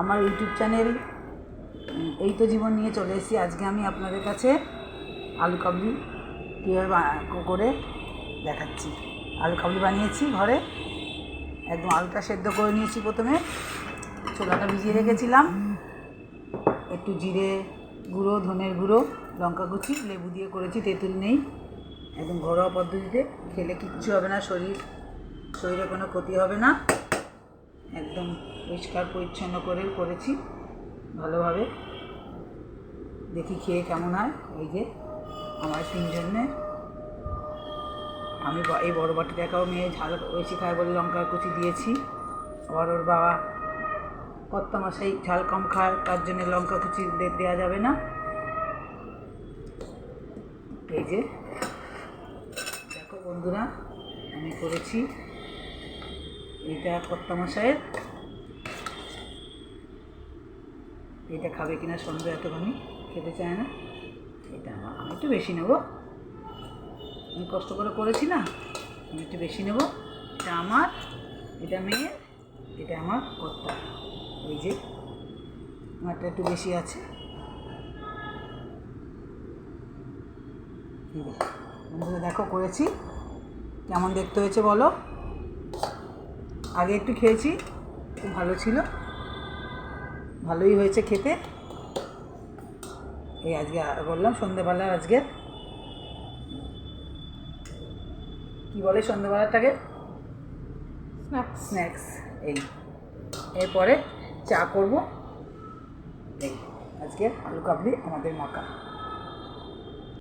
আমার YouTube channel এই তো জীবন নিয়ে চলে এসেছি। আজকে আমি আপনাদের কাছে আলু কাবলি কীভাবে করে দেখাচ্ছি। আলু কাবলি বানিয়েছি ঘরে। একদম আলুটা সেদ্ধ করে নিয়েছি প্রথমে। ছোলাটা ভিজিয়ে রেখেছিলাম। একটু জিরে গুঁড়ো, ধনের গুঁড়ো, লঙ্কা কুচি, লেবু দিয়ে করেছি, তেঁতুল নেই। একদম ঘরোয়া পদ্ধতিতে। খেলে কিচ্ছু হবে না, শরীর, শরীরে কোনো ক্ষতি হবে না। একদম পরিষ্কার, পরিচ্ছন্ন করে করেছি ভালোভাবে। দেখি খেয়ে কেমন হয়। এই যে আমার তিনজনে। আমি এই বড় বাটিটাকেও মেয়ে ঝাল বেশি খায় বলে লঙ্কা কুচি দিয়েছি। আবার ওর বাবা কর্তা মশাই ঝাল কম খায়, তার জন্য লঙ্কা কুচি দেওয়া যাবে না। এই যে দেখো বন্ধুরা, আমি করেছি। এইটা কর্তা মশাইয়ের এটা খাবে কিনা সন্ধ্যা এতখানি, খেতে চায় না। এটা আমার, আমি একটু বেশি নেব। আমি কষ্ট করে করেছি না, আমি একটু বেশি নেব। এটা আমার, এটা মেয়ের, এটা আমার কর্তা। এই যে, আমারটা একটু বেশি আছে। বন্ধুরা দেখো করেছি। কেমন দেখতে হয়েছে বলো? আগে একটু খেয়েছি খুব ভালো ছিল। ভালোই হয়েছে খেতে। এই আজকে বললাম সন্ধেবেলার আজকে। কি বলে সন্ধেবেলাটাকে? স্ন্যাক্স এই। এরপরে চা করব। এই আজকে আলু কাবলি আমাদের মাখা।